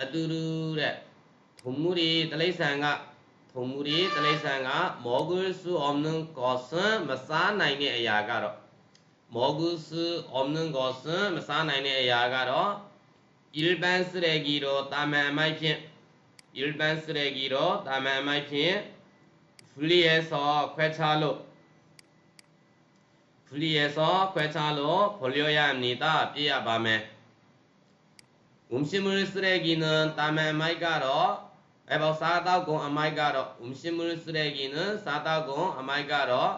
အတူတူတဲ့ထုံမှုတွေတလိษံကထုံမှုတွေတလိษံကမောဂုစုအောင်နုကောစံမစားနိုင်တဲ့အရာကတော့မောဂုစုအောင်နုကောစံမစားနိုင်တဲ့အရာကတော့일반 쓰레기로တာမန်အမိုက်ဖြင့်일반 쓰레기로တာမန်အမိုက်ဖြင့်분리해서ခွဲခြားလို့ 분리해서ခွဲခြားလို့버려야 합니다ပြည့်ရပါမယ် 음식물 쓰레기는တာမန်အမိုက်ကတော့အဲပေါ့စားတောက်ကုန်အမိုက်ကတော့음식물 쓰레기는စားတောက်ကုန်အမိုက်ကတော့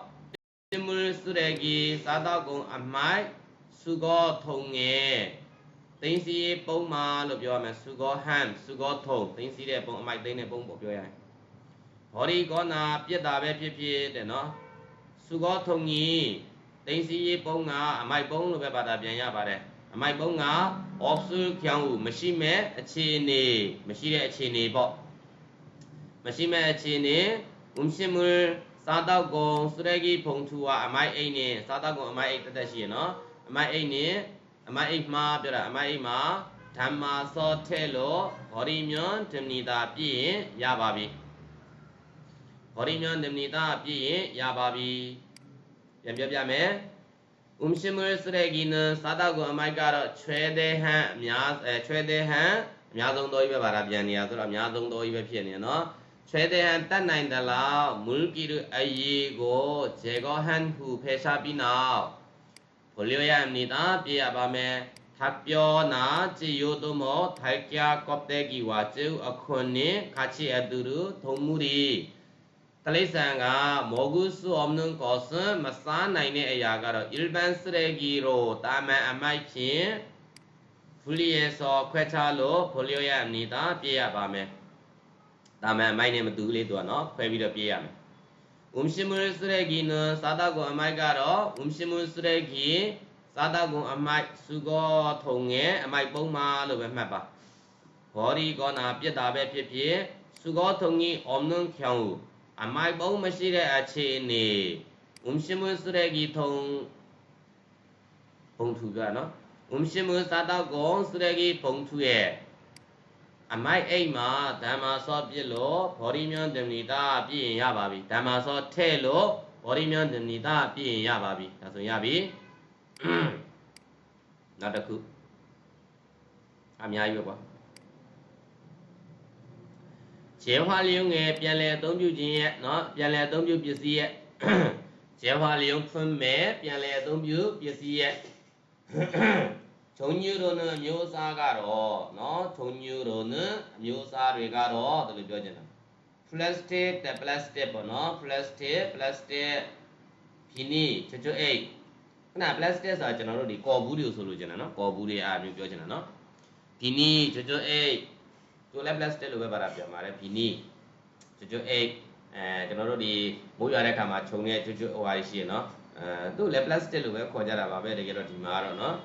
음식물 쓰레기စားတောက်ကုန်အမိုက်စုကောထုံငယ်တင်းစီပုံမာလို့ပြောရမယ်စုကောဟမ်စုကောထုံတင်းစီတဲ့ပုံအမိုက်သိန်းတဲ့ပုံပေါ့ပြောရရင်ဘော်ဒီကောနာပြက်တာပဲဖြစ်ဖြစ်တဲ့နော်စုကောထုံကြီးတင်းစီပုံကအမိုက်ပုံလို့ပဲပါတာပြန်ရပါတယ် အမိုက်ပုံးက obstacle ကြောင့်မရှိမဲ့အခြေအနေမရှိတဲ့အခြေအနေပေါ့မရှိမဲ့အခြေအနေဥမ်ရှိမူစားတော့ကုန်စရကြီးဖုံထူဟာအမိုက်အိတ်နဲ့စားတော့ကုန်အမိုက်အိတ်တက်တက်ရှိရနော်အမိုက်အိတ်နဲ့အမိုက်အိတ်မှာပြောတာအမိုက်အိတ်မှာဓမ္မာစောထဲလို့ဟောရီမြွန်ဓမ္မီတာပြည့်ရင်ရပါပြီဟောရီမြွန်ဓမ္မီတာပြည့်ရင်ရပါပြီပြန်ပြောပြမယ် umshimur sregina sada ko amai ka ro chwe de han အများချွဲသေးဟန်အများဆုံးတော့ကြီးပဲဗာရာပြန်နေရဆိုတော့အများဆုံးတော့ကြီးပဲဖြစ်နေနော်ချွဲသေးဟန်တတ်နိုင်သလားမူလကီရအယေကိုဂျေကောဟန်ဟူဖဲရှားပြီးနောက်ဘလျောယမ်နေတာပြရပါမယ်ထပ်ပြောနာကြည်ယိုတို့မောထိုက်ကကော့တဲ့ကီဝါကျူအခွန်နိခါချီအတူတူထုံမှုရီ တလိษံကမောဂုစုအမနုကောစမစားနိုင်တဲ့အရာကတော့ ilban sregi ရိုတာမန်အမိုက်ဖြင့် foliar ဆိုခွဲခြားလို့ folio ရဲ့အနိတာပြည့်ရပါမယ်တာမန်အမိုက်နဲ့မတူလေးသူကနော်ခွဲပြီးတော့ပြည့်ရမယ် umshimun sregi နသာတာကိုအမိုက်ကတော့ umshimun sregi သာတာကိုအမိုက်စုကောထုံငယ်အမိုက်ပုံမှာလို့ပဲမှတ်ပါဘောဒီကောနာပြက်တာပဲဖြစ်ဖြစ်စုကောထုံကြီးအမနုခောင်း အမိုက်ပုံးမရှိတဲ့အခြေအနေဥမ်ရှိမွစရဂီထုံပုံထူကနော်ဥမ်ရှိမွစာတော့ကောစရဂီပုံထူရဲ့အမိုက်အိမ်မှာဓမ္မာစောပြစ်လို့ဘောရီမြန်ဒမနီတာပြည့်ရင်ရပါပြီဓမ္မာစောထဲ့လို့ဘောရီမြန်ဒမနီတာပြည့်ရင်ရပါပြီဒါဆိုရပြီနောက်တစ်ခုအများကြီးပဲကွာ ဂျဲဟွာလျုံငယ်ပြန်လည်အသုံးပြုခြင်းရဲ့နော်ပြန်လည်အသုံးပြုပစ္စည်းရဲ့ဂျဲဟွာလျုံခွန်းမဲ့ပြန်လည်အသုံးပြုပစ္စည်းရဲ့ခြုံညူရုံအမျိုးအစားကတော့နော်ခြုံညူရုံအမျိုးအစားတွေကတော့ဒီလိုပြောချင်တာ plastic တဲ့ plastic ပေါ့နော် plastic plastic ဖိနီချွတ်ချွတ်အိတ်ခုန plastic ဆိုတာကျွန်တော်တို့ဒီကော်ဘူးတွေကိုဆိုလိုချင်တာနော်ကော်ဘူးတွေအားမျိုးပြောချင်တာနော်ဖိနီချွတ်ချွတ်အိတ် သူလည်း plus တက်လို့ပဲဗလာပြန်ပါတယ်ဒီနေ့ကျွတ်ကျွတ်8အဲကျွန်တော်တို့ဒီမိုးရွာတဲ့ခါမှာခြုံတဲ့ကျွတ်ကျွတ်ဟိုဟာရှိရနော်အဲသူ့လည်း plus တက်လို့ပဲခေါ်ကြတာပါပဲတကယ်တော့ဒီမှာကတော့နော်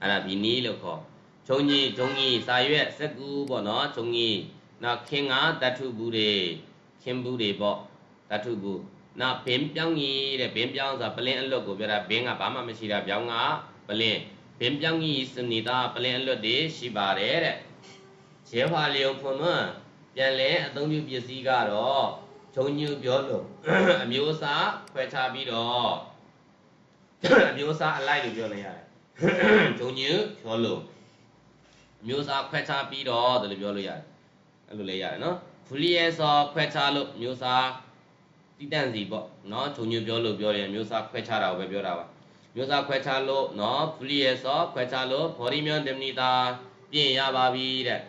အဲ့ဒါဒီနေ့လို့ခေါ်ခြုံကြီးခြုံကြီးစာရွက်စကူပေါ့နော်ခြုံကြီးနောက်ခင်ငါတထုဘူးတွေခင်ဘူးတွေပေါ့တထုဘူးနောက်ဘင်းပြောင်းကြီးတဲ့ဘင်းပြောင်းဆိုတာပလင်းအလွတ်ကိုပြောတာဘင်းကဘာမှမရှိတာပြောင်းကပလင်းဘင်းပြောင်းကြီးစနေတာပလင်းအလွတ်တွေရှိပါတယ်တဲ့ ရဲဖာလျုံဖွန်မပြန်လဲအသုံးပြုပစ္စည်းကတော့ဂျုံညူပြောလို့အမျိုးအစားခွဲခြားပြီးတော့အမျိုးအစားအလိုက်လို့ပြောနေရတယ်ဂျုံညူပြောလို့အမျိုးအစားခွဲခြားပြီးတော့ဒါလိုပြောလို့ရတယ်အဲ့လိုလည်းရတယ်နော်ဖူလီယေဆောခွဲခြားလို့မျိုးစားတိတန့်စီပေါ့နော်ဂျုံညူပြောလို့ပြောရင်မျိုးစားခွဲခြားတာကိုပဲပြောတာပါမျိုးစားခွဲခြားလို့နော်ဖူလီယေဆောခွဲခြားလို့ဘော်ဒီမြွန်ဒမနီတာပြင်ရပါပြီတဲ့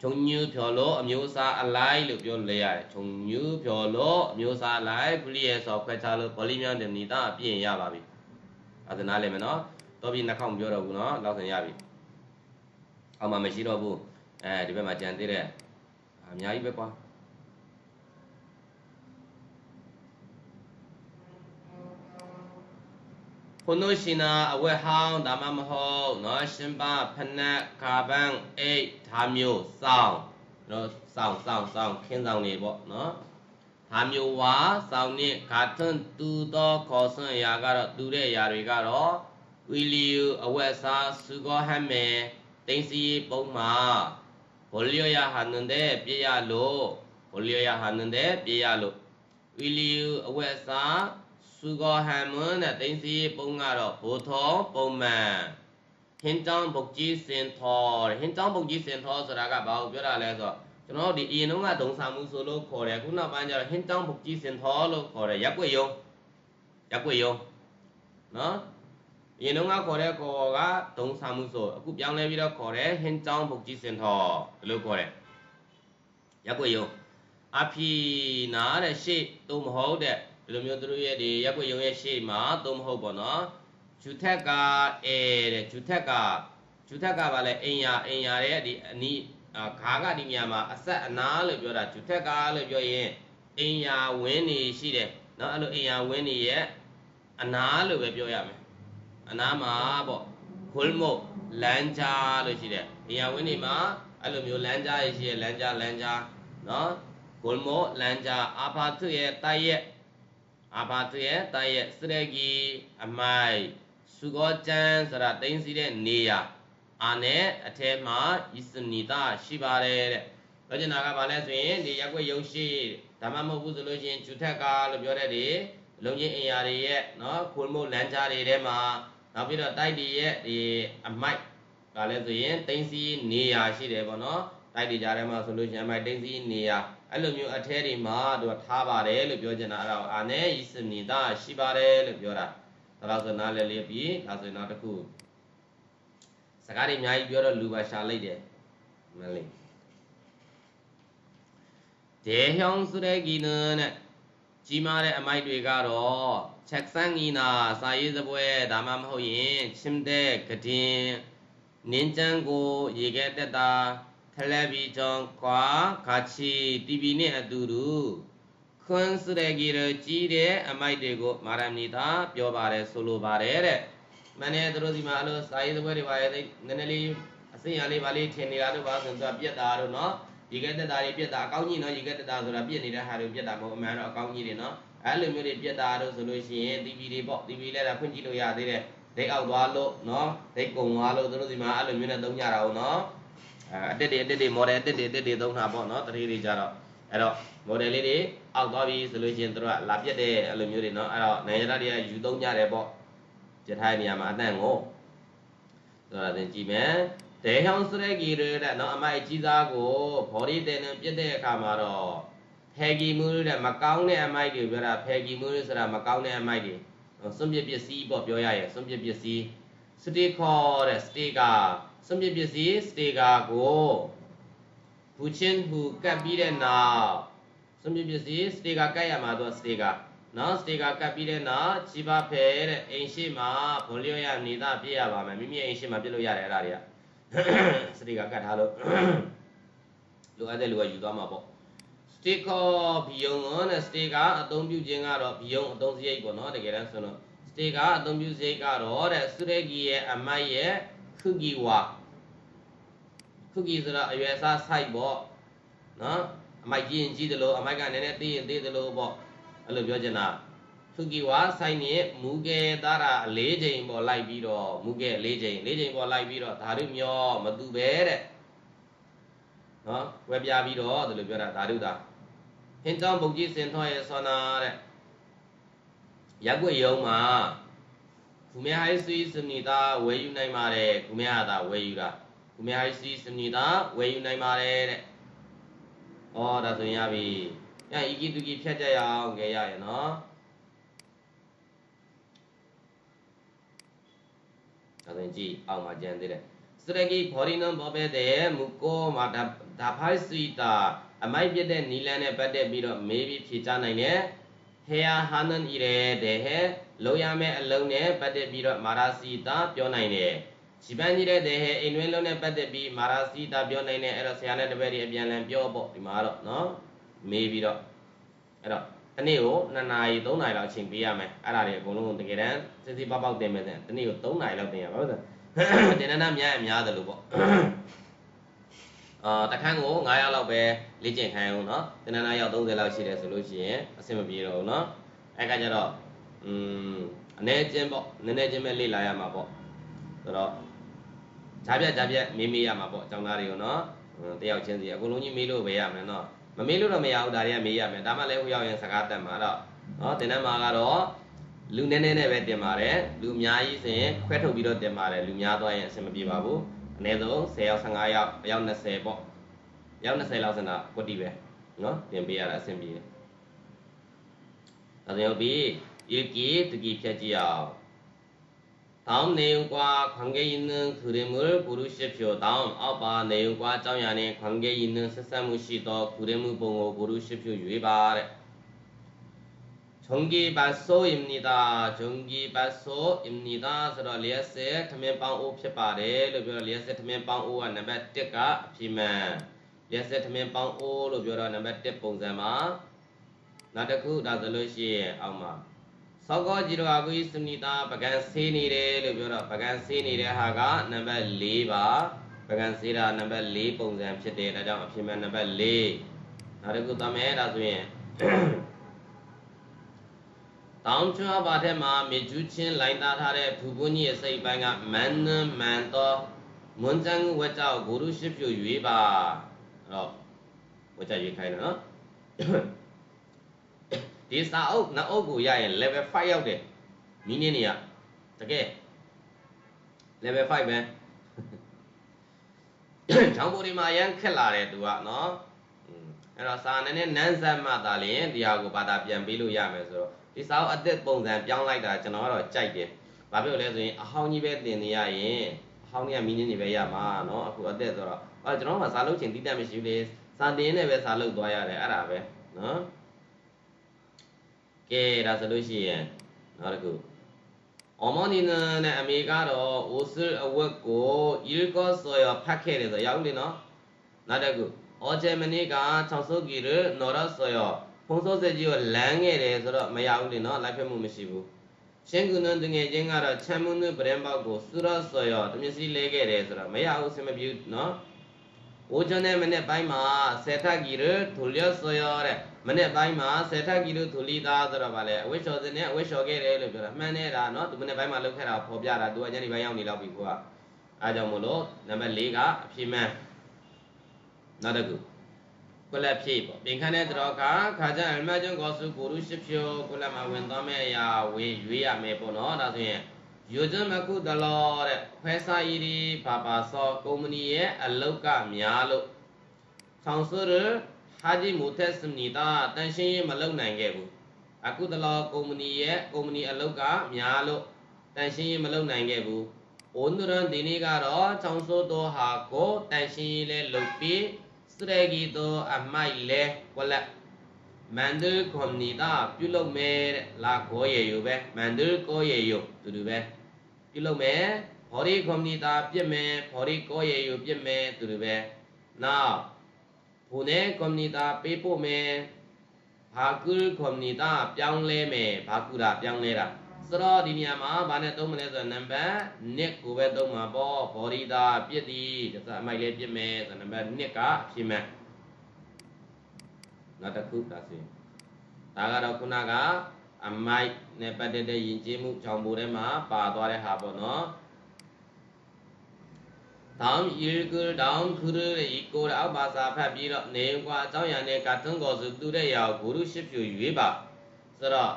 ဂျုံညူဖြော်လို့အမျိုးအစားအလိုက်လို့ပြောလို့လည်းရတယ်ဂျုံညူဖြော်လို့အမျိုးအစားအလိုက်ဖူလီယေဆောခွဲခြားလို့ဘော်လီမြွန်ဒမနီတာပြင်ရပါပြီအဲ့ဒါနားလည်မယ်နော်တော့ပြီးနှာခေါင်းမပြောတော့ဘူးနော်လောက်ဆင်ရပြီအောက်မှာမရှိတော့ဘူးအဲဒီဘက်မှာကြံသေးတယ်အများကြီးပဲကွာ ခုနုရှိနာအဝက်ဟောင်းဒါမှမဟုတ်နော်ရှင်ပါဖနက်ကာဘန်အိတ်ဒါမျိုးစောင်းနော်စောင်းစောင်းစောင်းခင်းဆောင်နေပေါ့နော်ဒါမျိုးဝါစောင်းနဲ့ဂါထွန်းတူတော့ခေါ်ဆွန့်အရာကတော့တူတဲ့အရာတွေကတော့ဝီလီယူအဝက်စားစုကောဟမ်းမယ်တိန်စီပုံမှာဘိုလျောရဟာနန်တဲ့ပြရလို့ဘိုလျောရဟာနန်တဲ့ပြရလို့ဝီလီယူအဝက်စား ဆူဂေါ်ဟန်မွန်းနဲ့တင်းစီပုံကတော့ဘိုထောပုံမှန်ဟင်တောင်းပုတ်ကြီးစင်ထောဟင်တောင်းပုတ်ကြီးစင်ထောဆိုတာကဘာကိုပြောတာလဲဆိုတော့ကျွန်တော်ဒီအရင်တုန်းကဒုံစာမှုဆိုလို့ခေါ်တယ်ခုနောက်ပိုင်းကျတော့ဟင်တောင်းပုတ်ကြီးစင်ထောလို့ခေါ်တယ်ရက်ွက်ယုံရက်ွက်ယုံနော်အရင်တုန်းကခေါ်တဲ့ခေါ်ကဒုံစာမှုဆိုအခုပြောင်းလဲပြီးတော့ခေါ်တယ်ဟင်တောင်းပုတ်ကြီးစင်ထောဒီလိုခေါ်တယ်ရက်ွက်ယုံအဖီနာတဲ့ရှေ့သို့မဟုတ်တဲ့ ဒီလိုမျိုးသူတို့ရဲ့ဒီရက်ွက်ရုံရဲ့ရှေ့မှာသို့မဟုတ်ပေါ့နော်ဂျူထက်ကအဲတဲ့ဂျူထက်ကဂျူထက်ကဘာလဲအင်ယာအင်ယာရဲ့ဒီအနီးခါကဒီနေရာမှာအဆက်အနားလို့ပြောတာဂျူထက်ကလို့ပြောရင်အင်ယာဝင်းနေရှိတယ်နော်အဲ့လိုအင်ယာဝင်းနေရဲ့အနားလို့ပဲပြောရမယ်အနားမှာပေါ့ဂုလ်မိုလန်ဂျာလို့ရှိတယ်အင်ယာဝင်းနေမှာအဲ့လိုမျိုးလန်ဂျာရရှိရဲ့လန်ဂျာလန်ဂျာနော်ဂုလ်မိုလန်ဂျာအာဖာသူရဲ့တိုက်ရဲ့ အာဖာသူရဲ့တိုက်ရဲ့စရဂီအမိုက်စုကောကျမ်းဆိုတာတင်းစီတဲ့နေရာအာနဲ့အထဲမှာဣစနီတာရှိပါတယ်တဲ့ပြောချင်တာကဘာလဲဆိုရင်ဒီရက်ွက်ရုပ်ရှိဒါမှမဟုတ်ဘူးဆိုလို့ရှိရင်ဂျူထက်ကလို့ပြောတဲ့ဒီလုံချင်းအင်ယာတွေရဲ့နော်ခွန်မို့လမ်းကြားတွေထဲမှာနောက်ပြီးတော့တိုက်တွေရဲ့ဒီအမိုက်ကလည်းဆိုရင်တင်းစီနေရာရှိတယ်ပေါ့နော်တိုက်တွေကြားထဲမှာဆိုလို့ရှိရင်အမိုက်တင်းစီနေရာ အဲ့လိုမျိုးအထဲတွေမှာသူကထားပါတယ်လို့ပြောချင်တာအဲ့ဒါအာနဲ့ဣစနီတာရှိပါတယ်လို့ပြောတာဒါတော့ဆိုနားလည်လေးပြီးဒါဆိုရင်နောက်တစ်ခုစကားတွေအများကြီးပြောတော့လူပါရှာလိုက်တယ်မလေးဒေဟျောင်းစရဲကီနနဲ့ကြီးမားတဲ့အမိုက်တွေကတော့ချက်ဆန်းကီနာစာရေးစပွဲဒါမှမဟုတ်ရင်ချင်းတဲ့ကတင်နင်းချန်းကိုရေခဲတက်တာ ထလက်ဘီဂျွန်ကွာခါချီ TV နဲ့အတူတူခွန်းစရဂီရကြီးတဲ့အမိုက်တွေကိုမာရမနီတာပြောပါတယ်ဆိုလိုပါတယ်တဲ့မနေ့သူတို့ဒီမှာအဲ့လိုစာရေးသပွဲတွေပါရဲ့နည်းနည်းလေးအစင်ရလေးပါလေးထင်နေတာတို့ပါဆိုတော့ပြက်တာတို့နော်ရေခဲတက်တာတွေပြက်တာအကောင်းကြီးနော်ရေခဲတက်တာဆိုတာပြက်နေတဲ့ဟာတွေပြက်တာမဟုတ်အမှန်တော့အကောင်းကြီးတွေနော်အဲ့လိုမျိုးတွေပြက်တာတို့ဆိုလို့ရှိရင် TV တွေပေါ့ TV လဲတာဖွင့်ကြည့်လို့ရသေးတယ်ဒိတ်အောက်သွားလို့နော်ဒိတ်ကုံသွားလို့သူတို့ဒီမှာအဲ့လိုမျိုးနဲ့သုံးကြတာဟုတ်နော် အတက်တွေအတက်တွေ model အတက်တွေအတက်တွေသုံးတာပေါ့နော်တတိတွေကြတော့အဲ့တော့ model လေးတွေအောက်သွားပြီဆိုလို့ချင်းတို့ကလာပြက်တဲ့အဲ့လိုမျိုးတွေနော်အဲ့တော့နိုင်ငံသားတွေကယူသုံးကြတယ်ပေါ့ကြထိုင်နေရမှာအတန့်ကိုဆိုတော့သင်ကြည့်မယ်ဒေဟောင်းစရက်ကြီးတွေတဲ့နော်အမိုက်ကြီးသားကိုဘော်ဒီတင်ပြက်တဲ့အခါမှာတော့ဖယ်ကီမူးတဲ့မကောင်းတဲ့အမိုက်တွေပြောတာဖယ်ကီမူးဆိုတာမကောင်းတဲ့အမိုက်တွေစွန့်ပစ်ပစ္စည်းပေါ့ပြောရရင်စွန့်ပစ်ပစ္စည်းစတေခေါ်တဲ့စတေကာ စွန့်ပစ်ပစ္စည်းစတေကာကိုဘူချင်းဟူကပ်ပြီးတဲ့နောက်စွန့်ပစ်ပစ္စည်းစတေကာကပ်ရမှာတော့စတေကာနော်စတေကာကပ်ပြီးတဲ့နောက်ချီပါဖဲတဲ့အိမ်ရှိမှာဘွန်လျော့ရနေတာပြည့်ရပါမယ်မိမိအိမ်ရှိမှာပြည့်လို့ရတယ်အဲ့ဒါတွေကစတေကာကတ်ထားလို့လိုအပ်တဲ့လူကယူသွားမှာပေါ့စတေကာဘီယုံနဲ့စတေကာအသုံးပြုခြင်းကတော့ဘီယုံအသုံးစရိတ်ပေါ့နော်တကယ်တမ်းဆိုတော့စတေကာအသုံးပြုစရိတ်ကတော့တဲ့စရဂီရဲ့အမိုက်ရဲ့ ခုဂီဝါခုဂီဆိုတာအရွယ်စား site ပေါ့နော်အမိုက်ကြီးရင်ကြီးတယ်လို့အမိုက်ကနည်းနည်းသေးရင်သေးတယ်လို့ပေါ့အဲ့လိုပြောချင်တာသူကီဝါဆိုင်နေမူကဲသားတာ၄ချိန်ပေါ်လိုက်ပြီးတော့မူကဲ၄ချိန်၄ချိန်ပေါ်လိုက်ပြီးတော့ဓာတုမျောမတူပဲတဲ့နော်ဝယ်ပြပြီးတော့ဒီလိုပြောတာဓာတုတာဟင်းတောင်းပုတ်ကြီးစင်ထောရဲ့ဆောနာတဲ့ရက်ွက်ယုံမှာ ခုမေဟိုင်းစီစနေတာဝယ်ယူနိုင်ပါတယ်ခုမေဟာသာဝယ်ယူတာခုမေဟိုင်းစီစနေတာဝယ်ယူနိုင်ပါတယ်တဲ့ဩဒါဆိုရင်ရပြီညဤကီတူကီဖြတ်ကြရအောင်ကြရရနော်ဒါဆိုရင်ကြည့်အောက်မှာကျန်သေးတယ်စရဂီဘောရီနံဘောပဲတဲ့မူကိုမှာဒါဖိုက်စီတာအမိုက်ပြတဲ့နီလန်နဲ့ပတ်သက်ပြီးတော့မေးပြီးဖြေချနိုင်တယ် ဟေယာဟာနန်ဤရဲတဲ့ဟဲလုံရမယ့်အလုံးနဲ့ပတ်သက်ပြီးတော့မာရာစီတာပြောနိုင်တယ်ဂျီပန်ကြီးတဲ့တဲ့ဟဲအိမ်တွင်းလုံးနဲ့ပတ်သက်ပြီးမာရာစီတာပြောနိုင်တယ်အဲ့တော့ဆရာနဲ့တပည့်တွေအပြန်လန်ပြောပေါ့ဒီမှာတော့နော်မေးပြီးတော့အဲ့တော့တနေ့ကို2နာရီ3နာရီလောက်အချိန်ပေးရမယ်အဲ့ဒါတွေအကုန်လုံးတကယ်တမ်းစစ်စစ်ပေါက်ပေါက်တင်မယ်တဲ့တနေ့ကို3နာရီလောက်တင်ရပါဘူးတင်နန်းများအများတယ်လို့ပေါ့ အာတခန်းကို9ရက်လောက်ပဲလေ့ကျင့်ခိုင်းအောင်နော်တနင်္လာရောက်30လောက်ရှိတယ်ဆိုလို့ရှိရင်အဆင်မပြေတော့ဘူးနော်အဲ့ကကြတော့อืมအနေချင်းပေါ့နည်းနည်းချင်းပဲလေ့လာရမှာပေါ့ဆိုတော့ဂျာပြက်ဂျာပြက်မေးမေးရမှာပေါ့အကြောင်းသားတွေကိုနော်တယောက်ချင်းစီအကုန်လုံးကြီးမေးလို့ပဲရမယ်နော်မမေးလို့တော့မရဘူးဒါတွေကမေးရမယ်ဒါမှလည်းဟိုရောက်ရင်စကားတက်မှာတော့နော်တင်တဲ့မှာကတော့လူနည်းနည်းနဲ့ပဲတင်ပါတယ်လူအများကြီးဆိုရင်ခွဲထုတ်ပြီးတော့တင်ပါတယ်လူများသွားရင်အဆင်မပြေပါဘူး အနည်းဆုံး10ယောက်15ယောက်အယောက်20ပေါ့ယောက်20လောက်စင်တာကွတီပဲနော်တင်ပေးရတာအဆင်ပြေတယ်ဒါဆိုရင်ပြီး읽기 듣기 펴지요 다음 내용과 관계 있는 그림을 고르십시오. 다음 아바 내용과 정연에 관계 있는 세사무시더 그림을 보고 고르십시오. 유의바래. 전기발소입니다. 전기발소입니다. ဆိုတော့လျက်စစ်ထမင်းပေါင်းအိုးဖြစ်ပါတယ်လို့ပြောတော့လျက်စစ်ထမင်းပေါင်းအိုးကနံပါတ်1ကအဖြစ်မှန်လျက်စစ်ထမင်းပေါင်းအိုးလို့ပြောတော့နံပါတ်1ပုံစံမှာနောက်တစ်ခုဒါဆိုလို့ရှိရင်အောက်မှာသောကောကြည်တော်အကုဤစမိတာပကံဆေးနေတယ်လို့ပြောတော့ပကံဆေးနေတဲ့ဟာကနံပါတ်4ပါပကံဆေးတာနံပါတ်4ပုံစံဖြစ်တယ်ဒါကြောင့်အဖြစ်မှန်နံပါတ်4နောက်တစ်ခုသမယ်ဒါဆိုရင် တောင်းချွားပါတဲ့မှာမြေကျူးချင်းလိုင်းသားထားတဲ့ဘူပွန်းကြီးရဲ့စိတ်ပိုင်းကမန်နမန်တော်မွန်ကျန်းဝက်ကြောက်ဂုရုရှိဖြူရွေးပါအဲ့တော့ဝက်ကြောက်ရွေးခိုင်းတယ်နော်ဒီစာအုပ်နှစ်အုပ်ကိုရရင် level 5ရောက်တယ်မင်းင်းနေရတကယ် level 5ပဲချောင်းပေါ်ဒီမှာရန်ခက်လာတယ်သူကနော် အဲ့တော့စာအနေနဲ့နန်းဆက်မှသာလျင်တရားကိုဘာသာပြန်ပေးလို့ရမယ်ဆိုတော့ဒီစာအုပ်အသက်ပုံစံပြောင်းလိုက်တာကျွန်တော်ကတော့ကြိုက်တယ်ဘာဖြစ်လို့လဲဆိုရင်အဟောင်းကြီးပဲတင်နေရရင်အဟောင်းကြီးကမိနစ်နေပဲရမှာเนาะအခုအသက်ဆိုတော့အော်ကျွန်တော်ကစာလုပ်ချင်တိတက်မရှိဘူးလေစာတင်နေပဲစာလုပ်သွားရတယ်အဲ့ဒါပဲเนาะကဲဒါဆိုလို့ရှိရင်နောက်တစ်ခုအမောနီနနဲ့အမေကတော့အိုဆူအဝက်ကို ilko soya ဖတ်ခဲ့တယ်ဆိုရောက်လေနော်နောက်တစ်ခု 어제머니가 청소기를 널었어 요. 봉소세지요 랑에 대해서 매야우리는 라이프 무시 부. 쉔구는 등에 쟁아라 참문을 브랜바고 쓸었어 요. 도미시 레게 대해서 매야우 세마뷰 너. 오전에 맨에 바이마 세탁기를 돌렸어 요. 그 래. 맨에 바이마 세탁기를 돌리다 들어봐 래. 왜 저전에 왜 저게 레를 그 래. 맨에라 너. 맨에 바이마 럭해라 보자 라. 누가 전에 바이야우니 라고 이거 야. အားကြောင့်မလို့နံပါတ်၄ကအဖြစ်မှန် နောက်တစ်ခုကိုလက်ဖြည့်ပေါ့ပြင်ခန်းတဲ့တော့ကခါကြအမှတ်ကျွန်းကောစုကိုရုရှိဖြိုကိုလက်မှာဝင်သွားမယ့်အရာဝေးရွေးရမယ်ပေါ့နော်ဒါဆိုရင်ယူဇမကုတလောတဲ့ဖဲစာဤဒီဘာဘာစောကုမ္ပဏီရဲ့အလုတ်ကများလို့ဆောင်စုရဟာဂျီမိုသက်စနီတာတန်ရှင်းရေးမလုပ်နိုင်ခဲ့ဘူးအခုတလောကုမ္ပဏီရဲ့ကုမ္ပဏီအလုပ်ကများလို့တန်ရှင်းရေးမလုပ်နိုင်ခဲ့ဘူးအိုနရန်ဒီနေ့ကတော့ချောင်းစိုးတော်ဟာကိုတန်ရှင်းရေးလဲလုပ်ပြီး စရဂီတော်အမိုက်လဲဝလက်မန်ဒယ်ကွန်နီတာပြုလုပ်မယ်လာကိုရေယူပဲမန်ဒယ်ကိုရေယူတူတူပဲပြုလုပ်မယ်ဘော်ဒီကွန်နီတာပြစ်မယ်ဘော်ဒီကိုရေယူပြစ်မယ်တူတူပဲနောက်ဘုန်နဲ့ကွန်မြူတာပေးပို့မယ်ဘာကူကွန်မြူတာပြောင်းလဲမယ်ဘာကူတာပြောင်းလဲတာ ဆိုတော့ဒီနေရာမှာဘာနဲ့သုံးမလဲဆိုတော့နံပါတ်1ကိုပဲသုံးမှာပေါ့ဗောဓိတာပြစ်သည်ဒါဆိုအမိုက်လေးပြစ်မယ်ဆိုတော့နံပါတ်1ကအဖြစ်မှန်နောက်တစ်ခုဒါဆိုဒါကတော့ခုနကအမိုက်နဲ့ပတ်သက်တဲ့ယဉ်ကျေးမှုကြောင့်ပိုထဲမှာပါသွားတဲ့ဟာပေါ့နော်တောင်ယေကူတောင်ခူရရေကိုအောက်ပါစာဖတ်ပြီးတော့နေကွာအကြောင်းရံနဲ့ကထုံးကော်စုသူတဲ့ရောဂုရုရှိဖြူရွေးပါဆိုတော့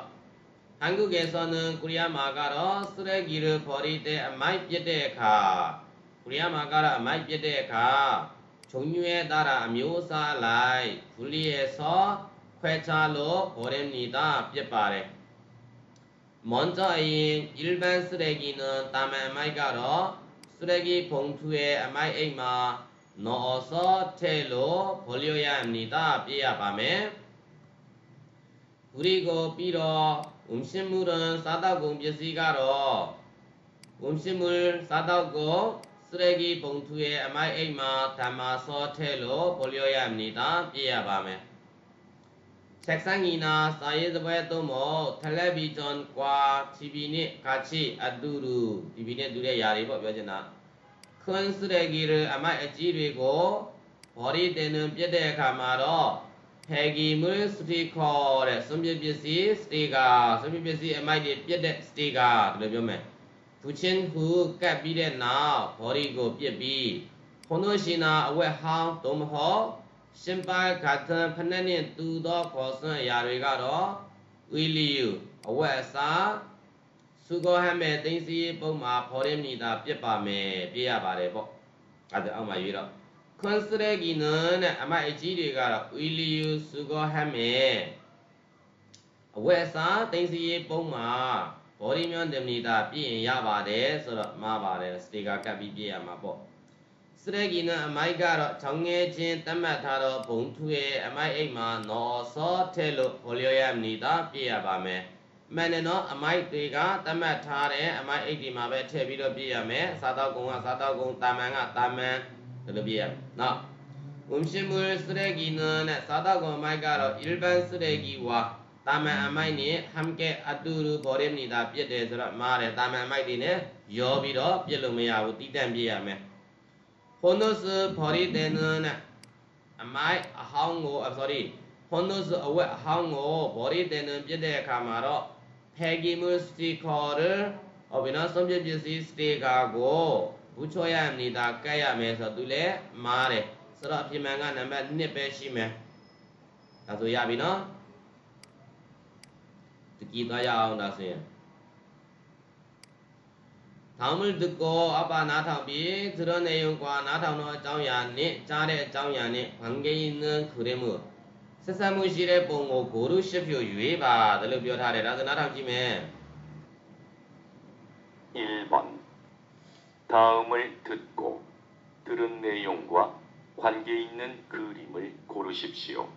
한국에서는 구리아 마가로 쓰레기를 버릴 때 마이피데가 구리아 마가라 마이피데가 종류에 따라 묘사 라이 분리해서 회차로 버립니다. 뼈빠래 먼저인 일반 쓰레기는 땀에 마이가로 쓰레기 봉투에 마이에마 넣어서 채로 버려야 합니다. 삐아밤에 그리고 삐로 ဥမ်ရှင်မူရန်စားတောက်ကုန်ပစ္စည်းကတော့ဥမ်ရှင်မူရန်စားတောက်ကိုစရဂီပုံသူရဲ့အမိုက်အိမ်မှာဓမ္မာစောထဲလို့ပေါ်လျောရမနေတာပြရပါမယ်ဆက်ဆန်ငီနာစာရေးစပွဲသုံးမောထလက်ဗီဂျွန်ကွာချီပီနဲ့ကာချီအတူတူဒီပီနဲ့တူတဲ့ຢာတွေပေါ့ပြောချင်တာခွန်စရဂီရအမိုက်အကြီးတွေကိုဘော်ဒီတင်တွင်ပြတဲ့အခါမှာတော့ ဖယ်ဂီမွေးစတီခေါ်တဲ့စွန့်ပစ်ပစ္စည်းစတီကာစွန့်ပစ်ပစ္စည်းအမိုက်တွေပြစ်တဲ့စတီကာဒီလိုပြောမယ်သူချင်းဟုကပ်ပြီးတဲ့နောက်ဘော်ဒီကိုပြစ်ပြီးဖုံတို့ရှင်နာအဝက်ဟောင်းသို့မဟုတ်ရှင်ပါဂတ်ထံဖနဲ့နှင့်တူသောခေါ်ဆွမ်းအရာတွေကတော့ဝီလီယူအဝက်အစားစုကောဟမဲသိစီပုံမှာဖော်ရမည်သာပြစ်ပါမယ်ပြရပါတယ်ပေါ့အဲ့ဒါအောက်မှာရွေးတော့ ခွန်စရဲကီနနဲ့အမိုက်အကြီးတွေကတော့ဝီလီယူစုကောဟမဲအဝက်အစားသိစီပုံမှာဘော်ဒီမြွန်တမီတာပြည့်ရင်ရပါတယ်ဆိုတော့မှားပါတယ်စတေကာကပ်ပြီးပြည့်ရမှာပေါ့စရဂီနအမိုက်ကတော့ချောင်းငယ်ချင်းတတ်မှတ်ထားတော့ဘုံထူရဲ့အမိုက်အိမ်မှာနော်စောထဲလို့ဟောလျောရမနီတာပြည့်ရပါမယ်မှန်တယ်နော်အမိုက်တွေကတတ်မှတ်ထားတဲ့အမိုက်အိတ်ဒီမှာပဲထည့်ပြီးတော့ပြည့်ရမယ်စားတော့ကုံကစားတော့ကုံတာမန်ကတာမန် ဒါလိုပြည့်ရမယ်နော်ဝမ်ရှင်မူစရဂီနနဲ့စားတော့ကုံအမိုက်ကတော့일반စရဂီဝါတာမန်အမိုက်နဲ့ဟမ်ကေအတူတူဘော်ရမနီတာပြည့်တယ်ဆိုတော့မားတယ်တာမန်အမိုက်တွေနဲ့ရောပြီးတော့ပြည့်လို့မရဘူးတီးတန့်ပြည့်ရမယ် honus ဖော်ရီတဲ့နနဲ့အမိုက်အဟောင်းကို sorry honus အဝက်အဟောင်းကိုဘော်ရီတဲ့နပြည့်တဲ့အခါမှာတော့ pegimus sticker ဟောဘယ်နော်ဆုံးဖြတ်ပစ္စည်း sticker ကို ဘူးချောရနေတာကတ်ရမယ်ဆိုတော့သူလည်းမားတယ်ဆိုတော့အပြင်မှန်ကနံပါတ်1ပဲရှိမယ်ဒါဆိုရပြီနော်တကီသွားရအောင်ဒါဆိုရင်ထောင်မတကောအပနာထောင်ပြီးသူတို့နေုံကွာနားထောင်တော့အကြောင်းအရာနဲ့ကြားတဲ့အကြောင်းအရာနဲ့ဘန်ဂိနန်ခရမှုဆက်ဆံမှုရှိတဲ့ပုံကိုဂိုရုရှစ်ဖြိုရွေးပါဒါလို့ပြောထားတယ်ဒါဆိုနားထောင်ကြည့်မယ်1번 다음을 듣고 들은 내용과 관계 있는 그림을 고르십시오.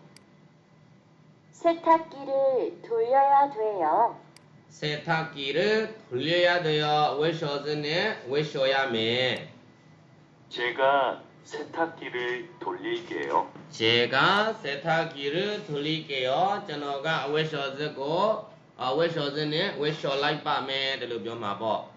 세탁기를 돌려야 돼요. 세탁기를 돌려야 돼요. 왜셔전에 왜셔야 매. 제가 세탁기를 돌릴게요. 제가 세탁기를 돌릴게요. 저너가 왜셔저고 아 왜셔전에 왜 쇼라이 밤에 这里边嘛不。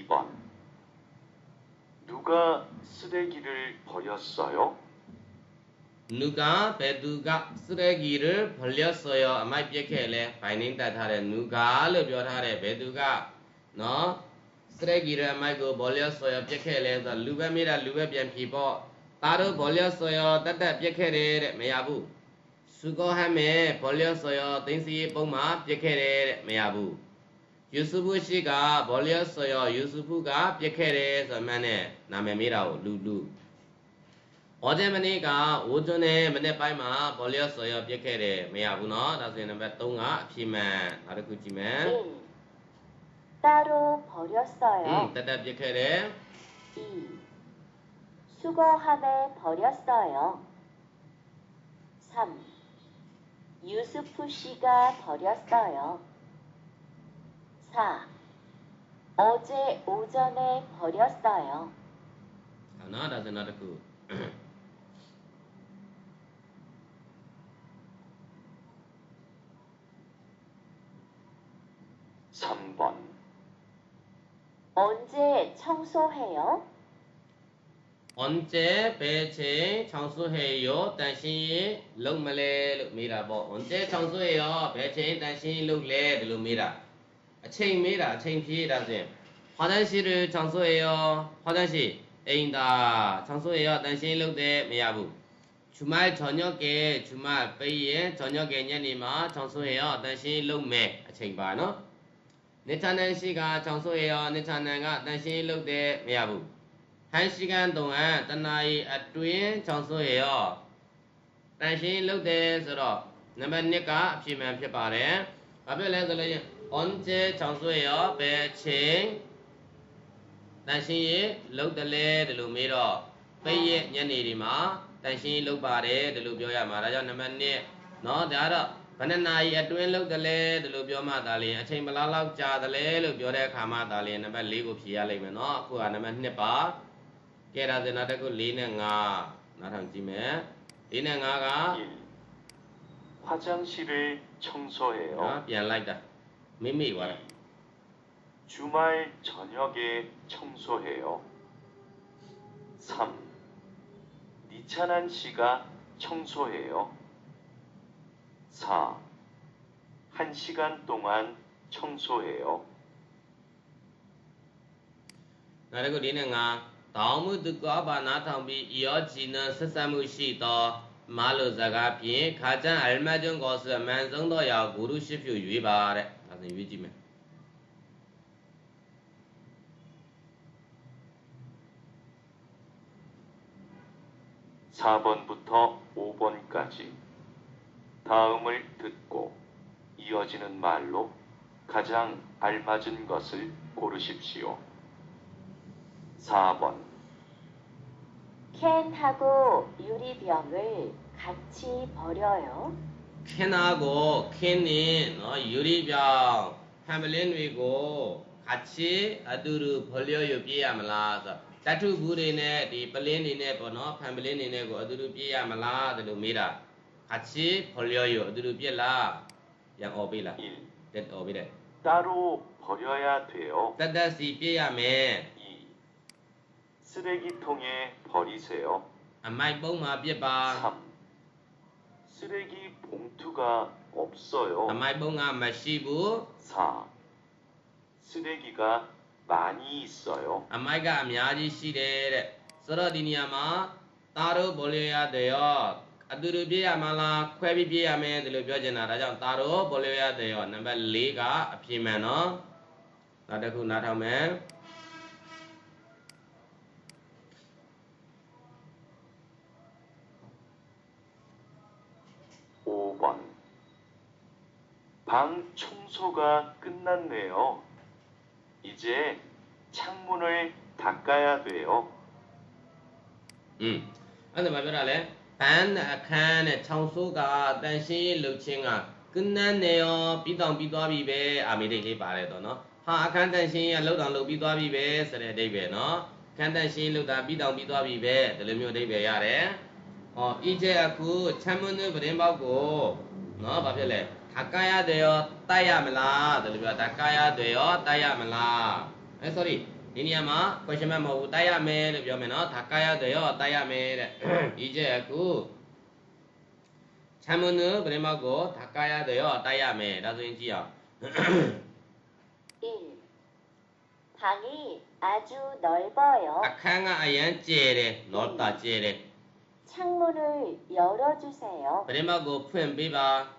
2번 누가 쓰레기를 버렸어 요? 누가 배두가 쓰레기를 벌렸어 요. 아마 이렇게래 바이닝 따타래 누가를 벼타래 배두가 너 쓰레기를 아마 그 벌렸어 요. 이렇게래 그 루베미라 루베변 피버 따로 벌렸어 요. 따따 이렇게래 매야부 수거하면 벌렸어 요. 땡시 뽕마 이렇게래 매야부 유스부 씨가 벌렸어요. 유스부가 삐케레에서 만에 남의미라고 루루. 어제 만에가 오전에 만에 빠이마 벌렸어요. 삐케레 매야구나. 나중에 넘버 똥아 피만 나를 굳지만 따로 버렸어요. 응, 따다 삐케레. 이 수거함에 버렸어요. 3. 유스프 씨가 버렸어요. 4. 어제 오전에 버렸어요. 하나 does not good. 번 언제 청소해요? 언제 배치 청소해요? 당신 룩말레 룩미라 뭐 언제 청소해요? 배치 당신 룩레 룩미라 အချိန်မေးတာအချိန်ဖြေးတာဆိုရင် 화장실을 청소해요 화장실 애인다 청소해요 당신이 လုံတယ်မရဘူး 주말 저녁에 주말 빼이에 저녁에 년이마 청소해요. 당신 룩매 아ချိန်ပါ နော် 내차는 씨가 청소해요. 내차는가 당신 룩대 매야부. 한 시간 동안 떠나이အတွင်း 청소해요. 당신 룩대 ဆိုတော့နံပါတ်1ကအဖြစ်မှန်ဖြစ်ပါတယ်။ဘာဖြစ်လဲဆိုလို့ရင် 언제 청소해요? ဘယ်အချိန်တန်ရှင်းရေးလုပ်တယ်လဲဒီလိုမေးတော့ပိတ်ရဲ့ညနေဒီမှာတန်ရှင်းရေးလုပ်ပါတယ်ဒီလိုပြောရမှာဒါကြောင့်နံပါတ်1เนาะဒါကတော့ ဘယ်နှစ်နာရီအတွင်းလုပ်တယ်လဲဒီလိုပြောမှသာလျှင်အချိန်ဘယ်လောက်လောက်ကြာတယ်လဲလို့ပြောတဲ့အခါမှသာလျှင်နံပါတ်၄ကိုဖြေရလိမ့်မယ်နော်အခုကနံပါတ်2ပါကဲဒါဆိုနောက်တစ်ခု4နဲ့5နားထောင်ကြည့်မယ်4နဲ့5က 1. 화장실을 청소해요. နော်ပြန်လိုက်တာ 매매이 와라. 주말 저녁에 청소해요. 3. 니찬한 씨가 청소해요. 4. 한 시간 동안 청소해요. 나르고 리는가 다음의 듣고 바나타비 이어지는 세사무시더 말로 자가 비 가장 알맞은 것을 만성더야 구루십쇼 유바래. невидиме. (4번부터) (5번까지) 다음을 듣고 이어지는 말로 가장 알맞은 것을 고르십시오. 4번 캔하고 유리병을 같이 버려요. 캔하고 캔인 어, 유리병 해밀린이고 같이 아두르 벌려요 비야말라. 자투부리네 이 플린이네 번호 패밀린이네 고 아두르 비야말라. 아두루 미라 같이 벌려요. 아두루 비라. 양 오비라. 넷 오비래. 따로 버려야 돼요. 따다시 비야메 쓰레기통에 버리세요. 아마이 봉마 비바 쓰레기 봉투가 없어요. အမိုက်ပုံးကမရှိဘူး 4. 쓰레기가 많이 있어요. အမိုက်ကအများကြီးရှိတယ်တဲ့ဆိုတော့ဒီနေရာမှာသားတို့ဘောလျရတယ်ရောအတူတူပြည့်ရမလားခွဲပြီးပြည့်ရမယ်ဒီလိုပြောချင်တာဒါကြောင့်သားတို့ဘောလျရတယ်ရောနံပါတ်၄ကအပြည့်မှန်နော်နောက်တစ်ခုနားထောင်မယ် 청소가 끝났네요. 이제 창문을 닦아야 돼요. 음. 안에 말하래. 반 아칸의 청소가 다시 루칭아 끝났네요. 비동 비도비베 아미리히 말해도 너. 하 아칸 단신 로당 로 비도비베 쓰레 데베 너. 칸 단신 로다 비동 비도비베 들으며 데베 야래. 어 이제 아쿠 창문을 브레마고 너 바벨레 ပ်တာပြီးတောင်ပြီးသွားပြီပဲဒီလိုမျိုးအဓိပ္ပာယ်ရတယ်ဟောဤကျအခုချမ်းမွန်းတဲ့ပရင်ပေါက်ကိုနော်ဘာဖြစ်လဲဓာကရတယ်ရောတိုက်ရမလားဒီလိုပြောဓာကရတယ်ရောတိုက်ရမလားအဲ sorry ဒီနေရာမှာ question mark မဟုတ်ဘူးတိုက်ရမယ်လို့ပြောမယ်နော်ဓာကရတယ်ရောတိုက်ရမယ်တဲ့ဤကျအခုချမ်းမွန်းတဲ့ပရင်ပေါက်ကိုဓာကရတယ်ရောတိုက်ရမယ်ဒါဆိုရင်ကြည့်အောင် 1. 방이 아주 넓어요. အခန်းကအရန်ကျယ်တယ်နော်တာကျယ်တယ် 창문을 열어주세요. ပရင်ပေါက်ကိုဖွင့်ပေးပါ 3.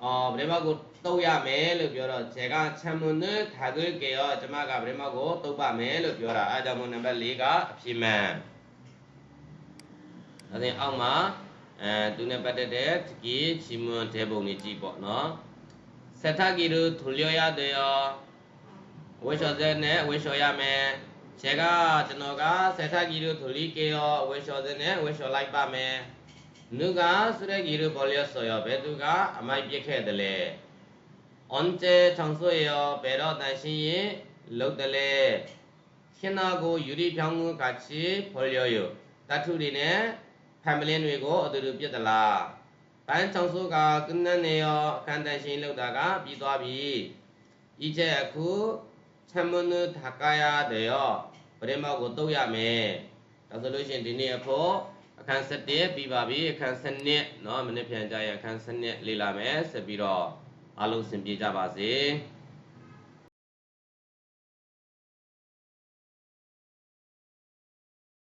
ယ်ရောအော်ပရင်မောက်ကိုတုတ်ရမယ်လို့ပြောတော့ခြေကချမ်းမွန်းထာသွေးကေရောကျမကပရင်မောက်ကိုတုတ်ပါမယ်လို့ပြောတာအဲဒါကြောင့်မို့နံပါတ်၄ကအဖြေမှန်ဒါဆိုရင်အောက်မှာအဲသူနဲ့ပတ်သက်တဲ့တကြီးချီမွန်တဲ့ပုံလေးကြည့်ပေါ့နော်ဆက်ထကီတို့ထူလျောရတယ်ရောဝေလျှော်တဲ့နဲ့ဝေလျှော်ရမယ်ခြေကကျွ နုကဆိုတဲ့ဂီရုဘောလျောဆော်ရဘယ်သူကအမိုက်ပြစ်ခဲ့တယ်လဲအွန်ကျေချောင်ဆွေရဘယ်တော့တန်ရှင်းရင်လုတ်တယ်လဲခင်းနာကိုယူရီဖြောင်းကိုကချီဖော်လျောယတတ်ထုတွေနဲ့ဖန်ပလင်းတွေကိုအတူတူပြစ်သလားပန်းချောင်ဆိုးကကနန်းနေရောအခန်းတန်ရှင်းလောက်တာကပြီးသွားပြီဤချက်အခုချမနုထကရတဲ့ရောပရိမောက်ကိုတုတ်ရမယ်ဒါဆိုလို့ရှိရင်ဒီနေ့အဖို့ န်း7ပြီးပါပြီအခန်း7เนาะမနေ့ပြန်ကြရအခန်း7လေးလာမယ်ဆက်ပြီးတော့အားလုံးစင်ပြေကြပါစေ